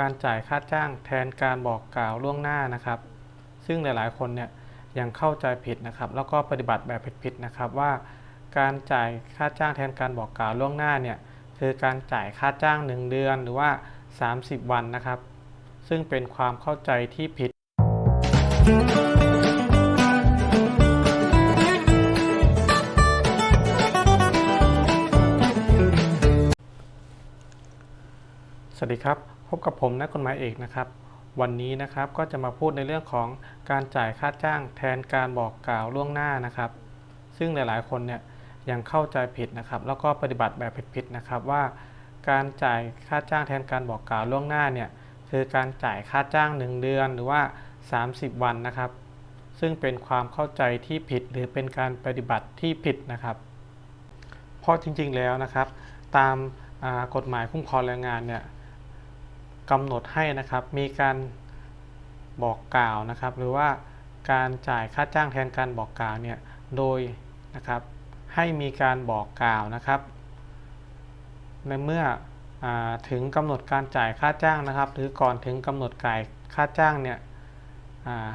การจ่ายค่าจ้างแทนการบอกกล่าวล่วงหน้านะครับ ซึ่งหลายๆ คนเนี่ยยังเข้าใจผิดนะครับ แล้วก็ปฏิบัติแบบผิดๆนะครับว่า การจ่ายค่าจ้างแทนการบอกกล่าวล่วงหน้าเนี่ยคือการจ่ายค่าจ้าง 1 เดือนหรือว่า 30 วันนะครับ ซึ่งเป็นความเข้าใจที่ผิด สวัสดีครับ พบกับผมนักกฎหมายเอกนะครับ วันนี้นะครับก็จะมาพูดในเรื่องของการจ่ายค่าจ้างแทนการบอกกล่าวล่วงหน้านะครับ ซึ่งหลาย ๆ คนเนี่ยยังเข้าใจผิดนะครับ แล้วก็ปฏิบัติแบบผิดๆนะครับว่า การจ่ายค่าจ้างแทนการบอกกล่าวล่วงหน้าเนี่ยคือการจ่ายค่าจ้าง 1 เดือนหรือว่า 30 วันนะครับ ซึ่งเป็นความเข้าใจที่ผิดหรือเป็นการปฏิบัติที่ผิดนะครับ เพราะจริงๆแล้วนะครับ ตามกฎหมายคุ้มครองแรงงานเนี่ย กำหนดให้นะครับ มีการบอกกล่าวนะครับ หรือว่าการจ่ายค่าจ้างแทนการบอกกล่าวเนี่ยโดยนะครับให้มีการบอกกล่าวนะครับ ในเมื่ออถึงกำหนดการจ่ายค่าจ้างนะครับ หรือก่อนถึงกำหนดจ่ายค่าจ้างเนี่ยอ่า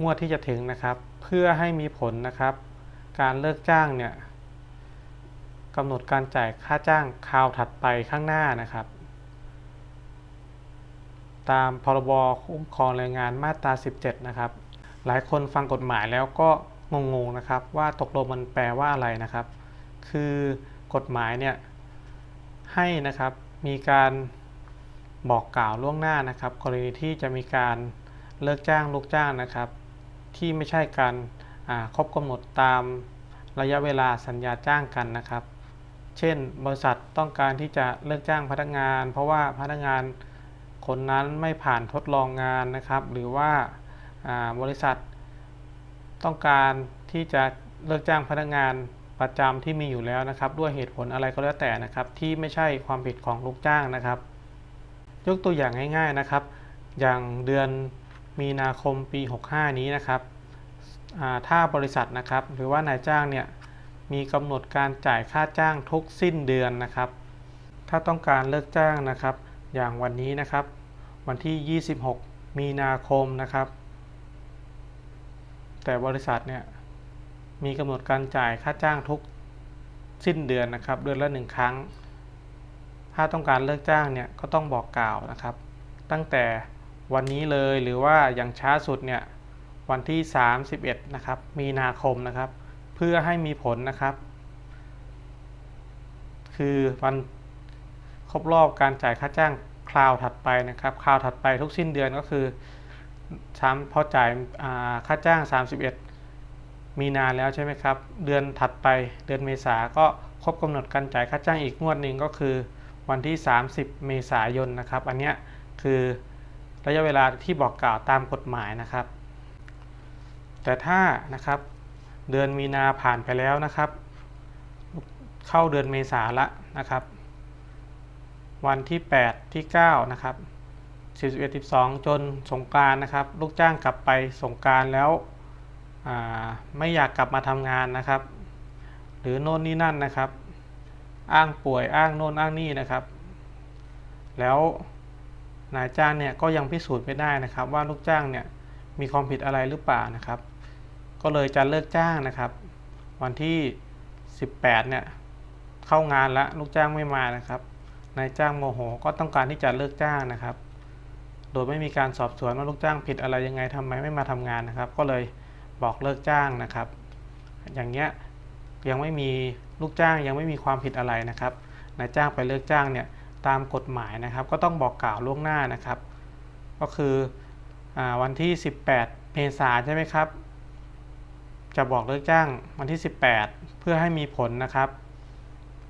งวดที่จะถึงนะครับ เพื่อให้มีผลนะครับ การเลิกจ้างเนี่ยกำหนดการจ่ายค่าจ้างคราวถัดไปข้างหน้านะครับ ตามพรบคุ้มครองแรงงานมาตรา 17 นะครับ หลายคนฟังกฎหมายแล้วก็งงๆนะครับ ว่าตกลงมันแปลว่าอะไรนะครับ คือกฎหมายเนี่ยให้นะครับมีการบอกกล่าวล่วงหน้านะครับ กรณีที่จะมีการเลิกจ้างลูกจ้างนะครับ ที่ไม่ใช่การครบกำหนดตามระยะเวลาสัญญาจ้างกันนะครับ เช่น บริษัทต้องการที่จะเลิกจ้างพนักงาน เพราะว่าพนักงาน คนนั้นไม่ผ่านทดลองงานนะครับ หรือว่าาบริษัทต้องการที่จะเลิกจ้างพนักงานประจำที่มีอยู่แล้วนะครับ ด้วยเหตุผลอะไรก็แล้วแต่นะครับ ที่ไม่ใช่ความผิดของลูกจ้างนะครับ ยกตัวอย่างง่ายๆนะครับ อย่างเดือนมีนาคมปี 65 นี้นะครับถ้าบริษัทนะครับ หรือว่านายจ้างเนี่ยมีกำหนดการจ่ายค่าจ้างทุกสิ้นเดือนนะครับ ถ้าต้องการเลิกจ้างนะครับ อย่างวันนี้นะครับ วันที่ 26 มีนาคมนะครับ แต่บริษัทเนี่ยมีกำหนดการจ่ายค่าจ้างทุกสิ้นเดือนนะครับ เดือนละหนึ่งครั้ง ถ้าต้องการเลิกจ้างเนี่ยก็ต้องบอกกล่าวนะครับ ตั้งแต่วันนี้เลยหรือว่าอย่างช้าสุดเนี่ยวันที่ 31 นะครับ มีนาคมนะครับ เพื่อให้มีผลนะครับ คือวัน ครบรอบการจ่ายค่าจ้างคราวถัดไปนะครับคราวถัดไปทุกสิ้นเดือนก็คือซ้ำพอจ่ายาค่าจ้าง 31 มีนาแล้วใช่ไหมครับ เดือนถัดไปเดือนเมษาก็ครบกำหนดการจ่ายค่าจ้างอีกงวดหนึ่งก็คือวันที่ 30 เมษายนนะครับ อันเนี้ยคือระยะเวลาที่บอกกล่าวตามกฎหมายนะครับ แต่ถ้านะครับเดือนมีนาผ่านไปแล้วนะครับ เข้าเดือนเมษาละนะครับ วันที่ 8 ที่ 9 นะครับ11 12 จนสงการนะครับ ลูกจ้างกลับไปสงการแล้วไม่อยากกลับมาทำงานนะครับ หรือโน่นนี่นั่นนะครับ อ้างป่วยอ้างโน่นอ้างนี่นะครับ แล้วนายจ้างเนี่ยก็ยังพิสูจน์ไม่ได้นะครับ ว่าลูกจ้างเนี่ยมีความผิดอะไรหรือเปล่านะครับ ก็เลยจะเลิกจ้างนะครับ วันที่ 18เนี่ยเข้างานแล้วลูกจ้างไม่มานะครับ นายจ้างโมโห ก็ต้องการที่จะเลิกจ้างนะครับ โดยไม่มีการสอบสวนว่าลูกจ้างผิดอะไรยังไงทำไมไม่มาทำงานนะครับ ก็เลยบอกเลิกจ้างนะครับ อย่างเงี้ยยังไม่มีลูกจ้างยังไม่มีความผิดอะไรนะครับนายจ้างไปเลิกจ้างเนี่ยตามกฎหมายนะครับ ก็ต้องบอกกล่าวล่วงหน้านะครับ ก็คืออวันที่ 18 เมษายนใช่ไหมครับ จะบอกเลิกจ้างวันที่ 18 เพื่อให้มีผลนะครับ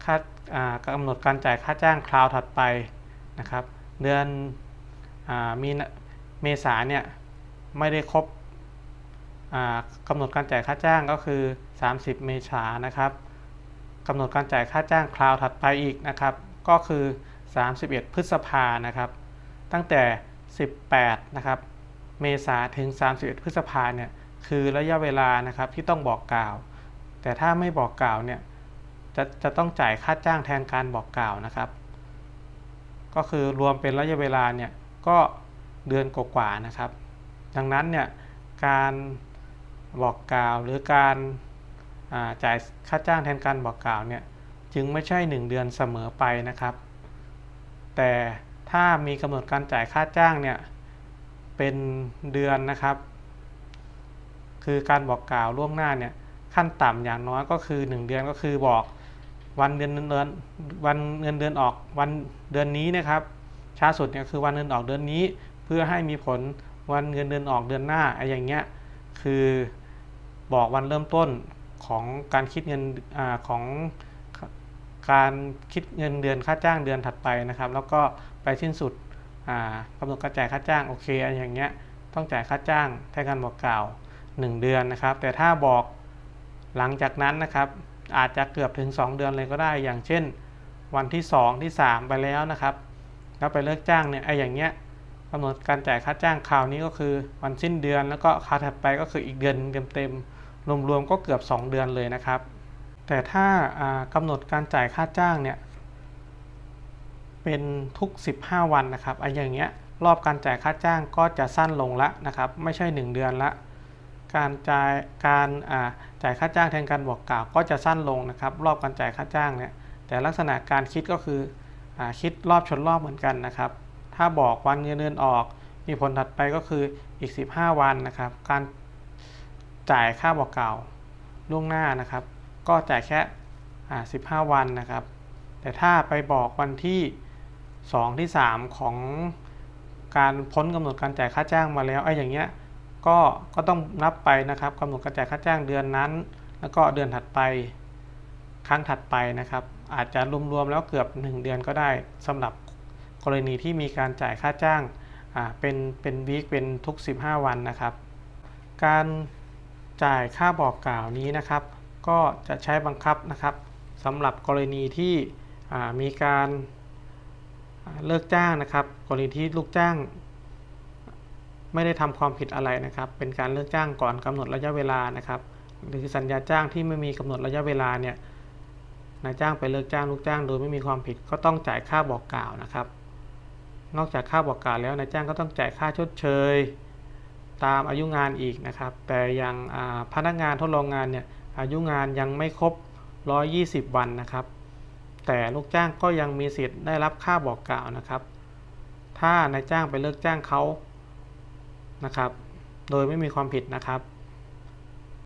ค่ากำหนดการจ่ายค่าจ้างคราวถัดไปนะครับ เดือนอมีนาเมษาเนี่ยไม่ได้ครบกำหนดการจ่ายค่าจ้างก็คือ 30 เมษานนะครับกำหนดการจ่ายค่าจ้างคราวถัดไปอีกนะครับ ก็คือ 31 พฤษภานะครับ ตั้งแต่ 18 นะครับ เมษาถึง 31 พฤษภาเนี่ยคือระยะเวลานะครับที่ต้องบอกกล่าว แต่ถ้าไม่บอกกล่าวเนี่ย จะจะต้องจ่ายค่าจ้างแทนการบอกกล่าวนะครับ ก็คือรวมเป็นระยะเวลาเนี่ยก็เดือนกว่าๆนะครับ ดังนั้นเนี่ยการบอกกล่าวหรือการาจ่ายค่าจ้างแทนการบอกกล่าวเนี่ยจึงไม่ใช่ 1 เดือนเสมอไปนะครับ แต่ถ้ามีกำหนดการจ่ายค่าจ้างเนี่ยเป็นเดือนนะครับ คือการบอกกล่าวล่วงหน้าเนี่ย ขั้นต่ำอย่างน้อยก็คือ 1 เดือนก็คือบอกวันเดือนเดือนวันเงินเดือนออกวันเดือนนี้นะครับ ช้าสุดเนี่ยคือวันเงินออกเดือนนี้ เพื่อให้มีผลวันเงินเดือนออกเดือนหน้าไอ้อย่างเงี้ยคือบอกวันเริ่มต้นของการคิดเงินอาของการคิดเงินเดือนค่าจ้างเดือนถัดไปนะครับ แล้วก็ไปสิ้นสุดอ่ากำหนดการจ่ายค่าจ้างโอเคไอ้อย่างเงี้ยต้องจ่ายค่าจ้างแทนการบอกกล่าว 1 เดือนนะครับ แต่ถ้าบอก หลังจากนั้นนะครับอาจจะเกือบถึง 2 เดือนเลยก็ได้ อย่างเช่น วันที่ 2 ที่ 3 ไปแล้วนะครับ แล้วไปเลิกจ้างเนี่ยไอ้อย่างเงี้ยกำหนดการจ่ายค่าจ้างคราวนี้ก็คือ วันสิ้นเดือนแล้วก็คราวถัดไปก็คืออีกเดือนเต็มๆรวมๆก็เกือบ 2 เดือนเลยนะครับ แต่ถ้าากำหนดการจ่ายค่าจ้างเนี่ยเป็นทุก 15 วันนะครับไอ้อย่างเงี้ยรอบการจ่ายค่าจ้างก็จะสั้นลงละนะครับ ไม่ใช่ 1 เดือนละ การจ่ายการอ่า จ่ายค่าจ้างแทนการบอกกล่าวก็จะสั้นลงนะครับ รอบการจ่ายค่าจ้างเนี่ย แต่ลักษณะการคิดก็คืออคิดรอบชนรอบเหมือนกันนะครับ ถ้าบอกวันเงินเดือนออก มีผลถัดไปก็คืออีก 15 วันนะครับ การจ่ายค่าบอกกล่าวล่วงหน้านะครับ ก็จ่ายแค่15 วันนะครับ แต่ถ้าไปบอกวันที่ 2 ที่ 3 ของการพ้นกำหนดการจ่ายค่าจ้างมาแล้วไอ้อย่างเงี้ย ก็ก็ต้องนับไปนะครับกำหนดการจ่ายค่าจ้างเดือนนั้น แล้วก็เดือนถัดไปครั้งถัดไปนะครับ อาจจะรวมๆแล้วเกือบ 1 เดือนก็ได้สำหรับกรณีที่มีการจ่ายค่าจ้างเป็นเป็นวีคเป็นทุก 15 วันนะครับ การจ่ายค่าบอกกล่าวนี้นะครับ ก็จะใช้บังคับนะครับสำหรับกรณีที่มีการเลิกจ้างนะครับ กรณีที่ลูกจ้าง ไม่ได้ทำความผิดอะไรนะครับ เป็นการเลิกจ้างก่อนกำหนดระยะเวลานะครับ หรือสัญญาจ้างที่ไม่มีกำหนดระยะเวลาเนี่ยนายจ้างไปเลิกจ้างลูกจ้างโดยไม่มีความผิดก็ต้องจ่ายค่าบอกกล่าวนะครับ นอกจากค่าบอกกล่าวแล้วนายจ้างก็ต้องจ่ายค่าชดเชย ตามอายุงานอีกนะครับ แต่อย่างพนักงานทดลองงานเนี่ยอายุงานยังไม่ครบ 120 วันนะครับ แต่ลูกจ้างก็ยังมีสิทธิ์ได้รับค่าบอกกล่าวนะครับ ถ้านายจ้างไปเลิกจ้างเขา นะครับ โดยไม่มีความผิดนะครับ